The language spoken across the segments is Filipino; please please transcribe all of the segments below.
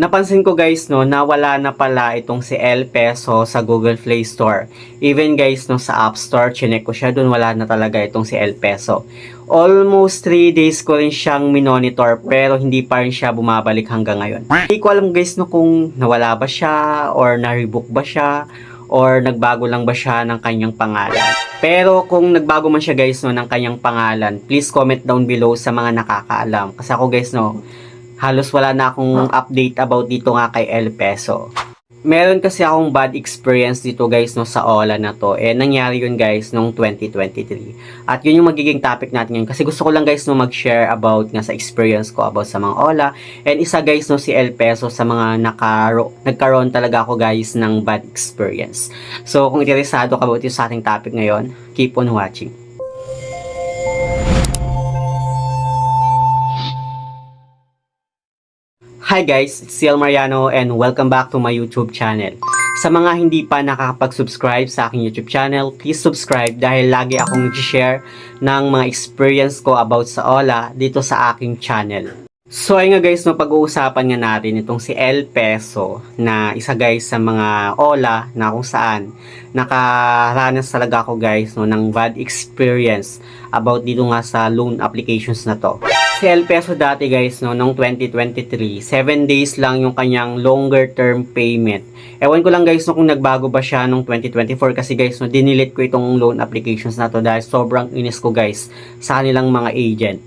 Napansin ko guys no, na wala na pala itong si El Peso sa Google Play Store. Even guys no, sa App Store, chinek ko siya, dun wala na talaga itong si El Peso. Almost 3 days ko rin siyang minonitor pero hindi pa rin siya bumabalik hanggang ngayon. Hindi ko alam guys no kung nawala ba siya or na-rebook ba siya or nagbago lang ba siya ng kanyang pangalan. Pero kung nagbago man siya guys no ng kanyang pangalan, please comment down below sa mga nakakaalam. Kasi ako guys no, halos wala na akong update about dito nga kay El Peso. Meron kasi akong bad experience dito guys no sa Ola na to. Eh nangyari yun guys nung 2023. At yun yung magiging topic natin ngayon kasi gusto ko lang guys no mag-share about nga sa experience ko about sa mga Ola. And isa guys no si El Peso sa mga nakaro nagkaroon talaga ako guys ng bad experience. So kung interesado ka about yung sa ating topic ngayon, keep on watching. Hi guys, it's Ciel Mariano and welcome back to my YouTube channel. Sa mga hindi pa nakakapag-subscribe sa aking YouTube channel, please subscribe dahil lagi akong nag-share ng mga experience ko about sa Ola dito sa aking channel. So ayun nga guys, no, pag-uusapan nga natin itong si El Peso na isa guys sa mga Ola na kung saan nakaranas talaga ako guys no, ng bad experience about dito nga sa loan applications na to. El Peso dati guys no, noong 2023, 7 days lang yung kanyang longer term payment. Ewan ko lang guys no, kung nagbago ba siya noong 2024 kasi guys no, dinilit ko itong loan applications na to dahil sobrang inis ko guys sa kanilang mga agent.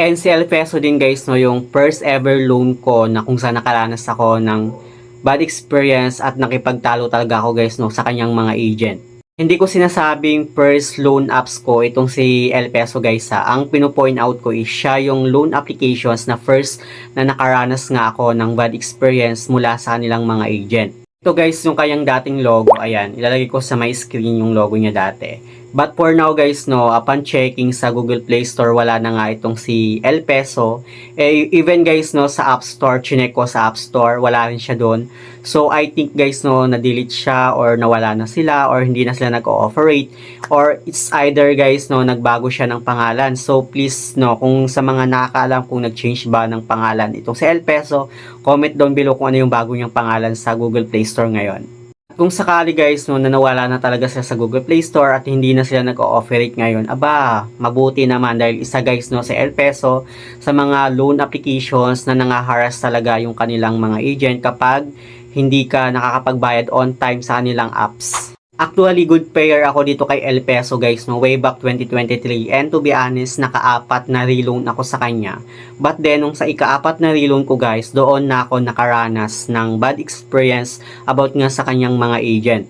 El Peso din guys, no, yung first ever loan ko na kung saan nakaranas ako ng bad experience at nakipagtalo talaga ako guys no, sa kanyang mga agent. Hindi ko sinasabing first loan apps ko itong si El Peso guys ha. Ang pinopoint out ko is siya yung loan applications na first na nakaranas nga ako ng bad experience mula sa kanilang mga agent. Ito guys yung kanyang dating logo, ayan, ilalagay ko sa my screen yung logo niya dati. But for now guys, no, upon checking sa Google Play Store, wala na nga itong si El Peso. Eh, even guys, no, sa App Store, chinek ko sa App Store, wala rin siya doon. So, I think guys, no, na-delete siya or nawala na sila or hindi na sila nag-ooperate. Or it's either guys, no, nagbago siya ng pangalan. So, please, no, kung sa mga nakakaalam kung nag-change ba ng pangalan itong si El Peso, comment down below kung ano yung bago niyang pangalan sa Google Play Store ngayon. Kung sakali guys, no, na nawala na talaga sila sa Google Play Store at hindi na sila nag-ooperate ngayon, aba, mabuti naman dahil isa guys no, sa El Peso sa mga loan applications na nangaharas talaga yung kanilang mga agent kapag hindi ka nakakapagbayad on time sa kanilang apps. Actually, good payer ako dito kay El Peso guys, no, way back 2023. And to be honest, nakaapat na reloan ako sa kanya. But then, nung sa ikaapat na reloan ko guys, doon na ako nakaranas ng bad experience about nga sa kanyang mga agent.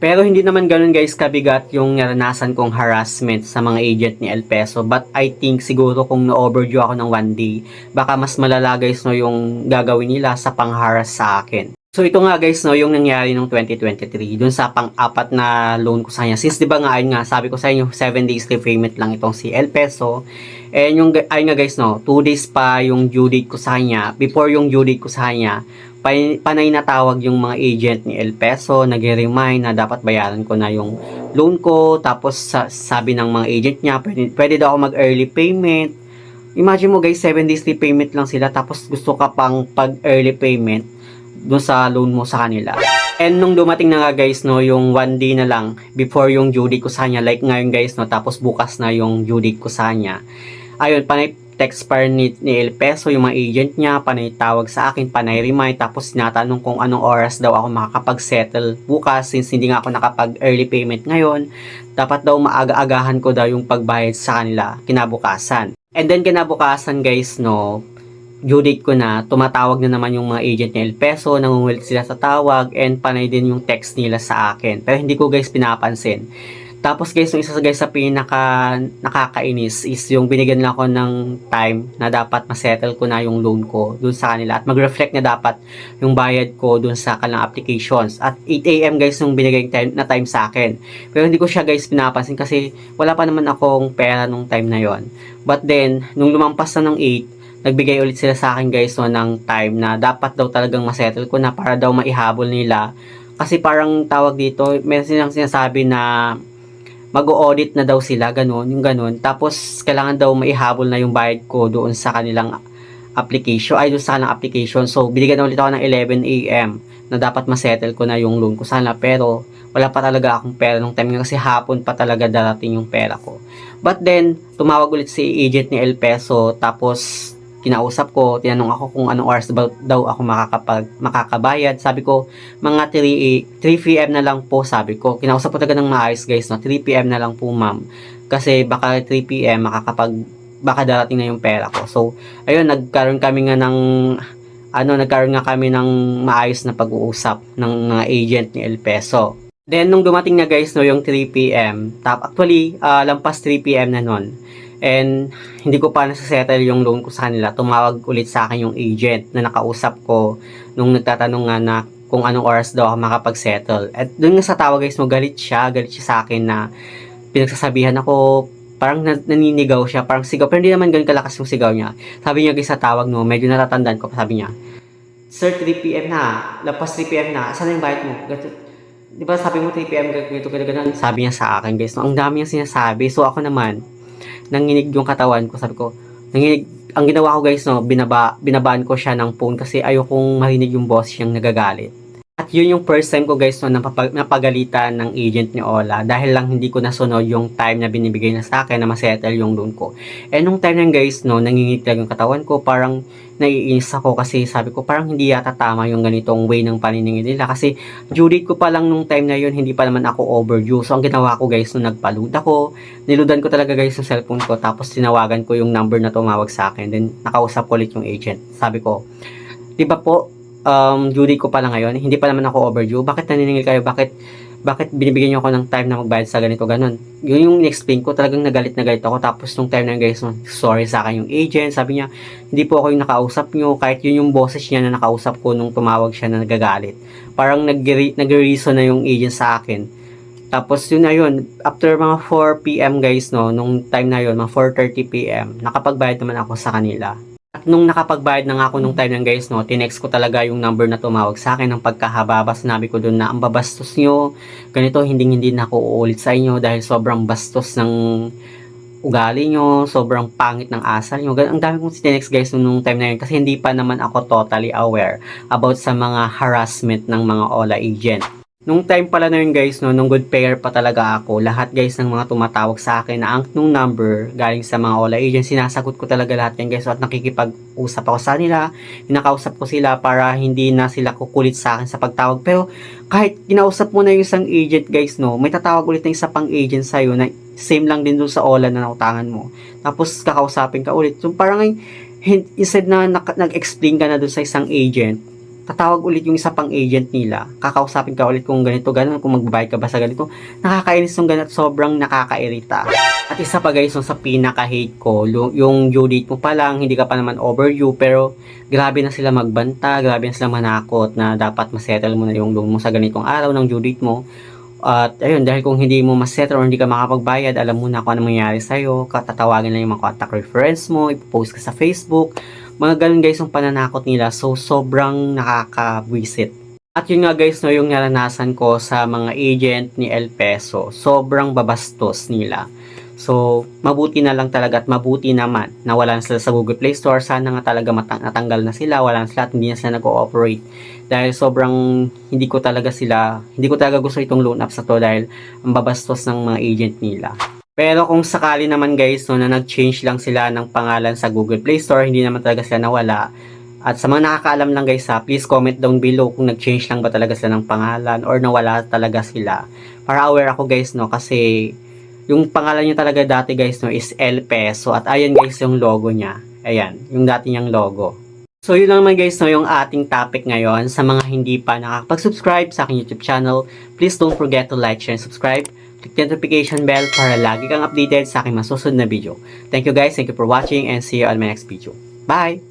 Pero hindi naman ganun guys kabigat yung naranasan kong harassment sa mga agent ni El Peso. But I think siguro kung na-overdue ako ng one day, baka mas malala guys no yung gagawin nila sa pangharas sa akin. So ito nga guys no yung nangyari nung 2023 dun sa pang-apat na loan ko sa kanya. Since 'di ba nga ayun nga sabi ko sa inyo 7 days repayment lang itong si El Peso. And yung ayun nga guys no, 2 days pa yung due date ko sa kanya. Before yung due date ko sa kanya, pa- panay na tawag yung mga agent ni El Peso, nag-remind na dapat bayaran ko na yung loan ko. Tapos sa, sabi ng mga agent niya, pwede, pwede daw ako mag-early payment. Imagine mo guys, 7 days repayment lang sila tapos gusto ka pang pag-early payment dun sa loan mo sa kanila. And nung dumating na nga guys, no, yung one day na lang before yung due date ko sa kanya, like ngayon guys, no, tapos bukas na yung due date ko sa kanya. Ayun, panay text pa ni, ni El Peso, yung mga agent niya, panay tawag sa akin, panay remind, tapos tinatanong kung anong oras daw ako makakapag-settle bukas since hindi nga ako nakapag-early payment ngayon. Dapat daw maaga-agahan ko daw yung pagbayad sa kanila kinabukasan. And then kinabukasan guys, no, due date ko na, tumatawag na naman yung mga agent ni El Peso, nangungulit sila sa tawag, and panay din yung text nila sa akin. Pero hindi ko guys pinapansin. Tapos guys, yung isa sa guys sa pinaka nakakainis is yung binigyan lang ako ng time na dapat masettle ko na yung loan ko dun sa kanila at mag-reflect na dapat yung bayad ko dun sa kanilang applications. At 8am guys yung binigay time, na time sa akin. Pero hindi ko siya guys pinapansin kasi wala pa naman akong pera nung time na yon. But then, nung lumampas na ng 8, nagbigay ulit sila sa akin guys no, ng time na dapat daw talagang masettle ko na para daw maihabol nila. Kasi parang tawag dito, meron silang sinasabi na mag-audit na daw sila, ganun, yung ganun. Tapos, kailangan daw maihabol na yung bayad ko doon sa kanilang application, ay doon sa kanilang application. So, binigyan ulit ako ng 11 a.m. na dapat masettle ko na yung loan ko sana. Pero, wala pa talaga akong pera nung time kasi hapon pa talaga darating yung pera ko. But then, tumawag ulit si agent ni El Peso, tapos kinausap ko, tinanong ako kung anong oras daw, ako makakapag, makakabayad. Sabi ko, mga 3, 3 p.m. na lang po, sabi ko. Kinausap ko talaga ng maayos guys, no? 3 p.m. na lang po ma'am. Kasi baka 3 p.m. makakapag, baka darating na yung pera ko. So, ayun, nagkaroon kami nga ng, ano, nagkaroon nga kami ng maayos na pag-uusap ng mga agent ni El Peso. Then, nung dumating na guys, no, yung 3 p.m., tap, actually, ah, lampas 3 p.m. na nun. And, hindi ko pa nasasettle yung loan ko sa kanila. Tumawag ulit sa akin yung agent na nakausap ko nung nagtatanong nga na kung anong oras daw ako makapag-settle. At doon nga sa tawag guys, mo galit siya, galit siya sa akin na pinagsasabihan ako, parang nan- naninigaw siya, parang sigaw, pero hindi naman ganun kalakas yung sigaw niya. Sabi niya guys sa tawag no, medyo natatandaan ko, sabi niya, Sir, 3pm na, lapas 3pm na, saan yung bayad mo? Ganito, di ba sabi mo 3pm, ganito, ganito, ganito, sabi niya sa akin guys, no, ang dami niya sinasabi, so ako naman, nanginig yung katawan ko, sabi ko, nanginig, ang ginawa ko guys, no, binaba, binabaan ko siya ng phone kasi ayokong marinig yung boss siyang nagagalit. Yun yung first time ko guys no, napagalitan ng agent ni Ola dahil lang hindi ko nasunod yung time na binibigay na sa akin na masettle yung loan ko. Eh nung time na guys no, nangingit lang yung katawan ko, parang naiinis ako kasi sabi ko parang hindi yata tama yung ganitong way ng paniningil nila kasi due date ko pa lang nung time na yun, hindi pa naman ako overdue. So ang ginawa ko guys no, nagpaload ako, niludan ko talaga guys yung cellphone ko tapos tinawagan ko yung number na tumawag sa akin. Then nakausap ko ulit yung agent. Sabi ko, di ba po, um, due date ko pa lang ngayon, hindi pa naman ako overdue, bakit naniningil kayo, bakit bakit binibigyan niyo ako ng time na magbayad sa ganito, ganun. Yun yung explain ko, talagang nagalit na galit ako. Tapos nung time na yun, guys, sorry sa akin yung agent. Sabi niya, hindi po ako yung nakausap niyo. Kahit yun yung boses niya na nakausap ko nung tumawag siya na nagagalit. Parang nag-reason na yung agent sa akin. Tapos yun na yun, after mga 4pm guys, no, nung time na yun, mga 4.30pm, nakapagbayad naman ako sa kanila. At nung nakapagbayad na nga ako nung time ng guys, no, tinext ko talaga yung number na tumawag sa akin ng pagkahababa. Sinabi ko doon na ang babastos nyo, ganito, hindi hindi na ako uulit sa inyo dahil sobrang bastos ng ugali nyo, sobrang pangit ng asal nyo. Ang dami kong tinext guys nung time na yun kasi hindi pa naman ako totally aware about sa mga harassment ng mga Ola agent. Nung time pala na yun guys, no, nung good payer pa talaga ako, lahat guys ng mga tumatawag sa akin na ang nung number galing sa mga Ola agent, sinasagot ko talaga lahat yan guys. So, at nakikipag-usap ako sa nila, inakausap ko sila para hindi na sila kukulit sa akin sa pagtawag. Pero kahit kinausap mo na yung isang agent guys, no, may tatawag ulit ng isa pang agent sa'yo na same lang din dun sa Ola na nautangan mo. Tapos kakausapin ka ulit. So parang instead na nag-explain ka na dun sa isang agent, tatawag ulit yung isa pang agent nila. Kakausapin ka ulit kung ganito, ganun, kung magbabayad ka ba sa ganito. Nakakainis yung ganito, sobrang nakakairita. At isa pa guys, yung sa pinaka-hate ko, yung due date mo pa lang, hindi ka pa naman overdue, pero grabe na sila magbanta, grabe na sila manakot na dapat masettle mo na yung loan mo sa ganitong araw ng due date mo. At ayun, dahil kung hindi mo masettle or hindi ka makapagbayad, alam mo na kung ano mangyayari sa'yo, katatawagin lang yung mga contact reference mo, ipopost ka sa Facebook, mga ganun guys yung pananakot nila. So, sobrang nakakabwisit. At yun nga guys, no, yung naranasan ko sa mga agent ni El Peso, sobrang babastos nila. So, mabuti na lang talaga at mabuti naman na wala na sila sa Google Play Store. Sana nga talaga natanggal na sila, wala na sila at hindi na sila nag-ooperate. Dahil sobrang hindi ko talaga sila, hindi ko talaga gusto itong loan apps na to dahil ang babastos ng mga agent nila. Pero kung sakali naman guys, no, na nag-change lang sila ng pangalan sa Google Play Store, hindi naman talaga sila nawala. At sa mga nakakaalam lang guys ha, please comment down below kung nag-change lang ba talaga sila ng pangalan or nawala talaga sila. Para aware ako guys no, kasi yung pangalan niya talaga dati guys no is El Peso at ayan guys yung logo niya. Ayan, yung dati niyang logo. So yun lang naman guys no yung ating topic ngayon sa mga hindi pa nakakapag-subscribe sa aking YouTube channel. Please don't forget to like, share, and subscribe. Click notification bell para lagi kang updated sa aking masusunod na video. Thank you guys, thank you for watching and see you on my next video. Bye!